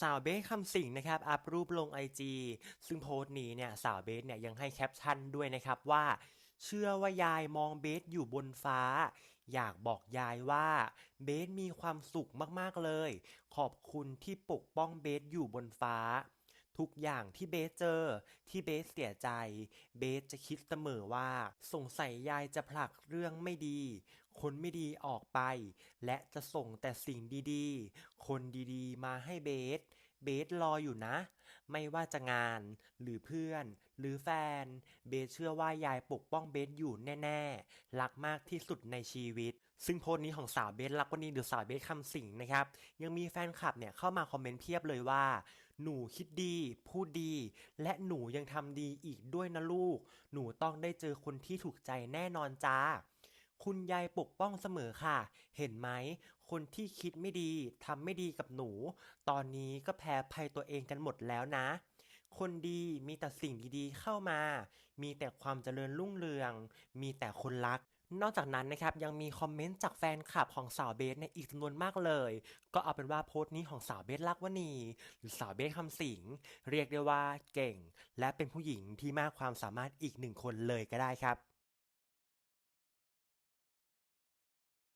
สาวเบสคำสิงนะครับอัพรูปลงไอจีซึ่งโพสต์นี้เนี่ยสาวเบสเนี่ยยังให้แคปชั่นด้วยนะครับว่า เชื่อว่ายายมองเบสอยู่บนฟ้า อยากบอกยายว่า เบสมีความสุขมากๆเลย ขอบคุณที่ปกป้องเบสอยู่บนฟ้า ทุกอย่างที่เบสเจอ ที่เบสเสียใจ เบสจะคิดเสมอว่า สงสัยยายจะผลักเรื่องไม่ดี คนไม่ดีออกไป และจะส่งแต่สิ่งดีๆ คนดีๆ มาให้เบส เบสรออยู่นะ ไม่ว่าจะงาน หรือเพื่อน หรือแฟน เบสเชื่อว่ายายปกป้องเบสอยู่แน่ๆ รักมากที่สุดในชีวิต ซึ่งโพสต์นี้ของสาวเบสรักวันนี้หรือสาวเบสคำสิงนะครับ ยังมีแฟนคลับเนี่ยเข้ามาคอมเมนต์เพียบเลยว่า หนูคิดดี พูดดี และหนูยังทำดีอีกด้วยนะลูก หนูต้องได้เจอคนที่ถูกใจแน่นอนจ้า คุณยายปกป้องเสมอค่ะ เห็นไหม คนที่คิดไม่ดีทำไม่ดีกับหนู ตอนนี้ก็แพ้ภัยตัวเองกันหมดแล้วนะ คนดีมีแต่สิ่งดีๆเข้ามา มีแต่ความเจริญรุ่งเรือง มีแต่คนรัก นอกจากนั้นนะครับยังมีคอมเมนต์จากแฟนคลับของสาวเบสในอีกจำนวนมากเลย ก็เอาเป็นว่าโพสต์นี้ของสาวเบสลักวณีหรือสาวเบสคำสิง เรียกได้ว่าเก่ง และเป็นผู้หญิงที่มากความสามารถอีกหนึ่งคนเลยก็ได้ครับ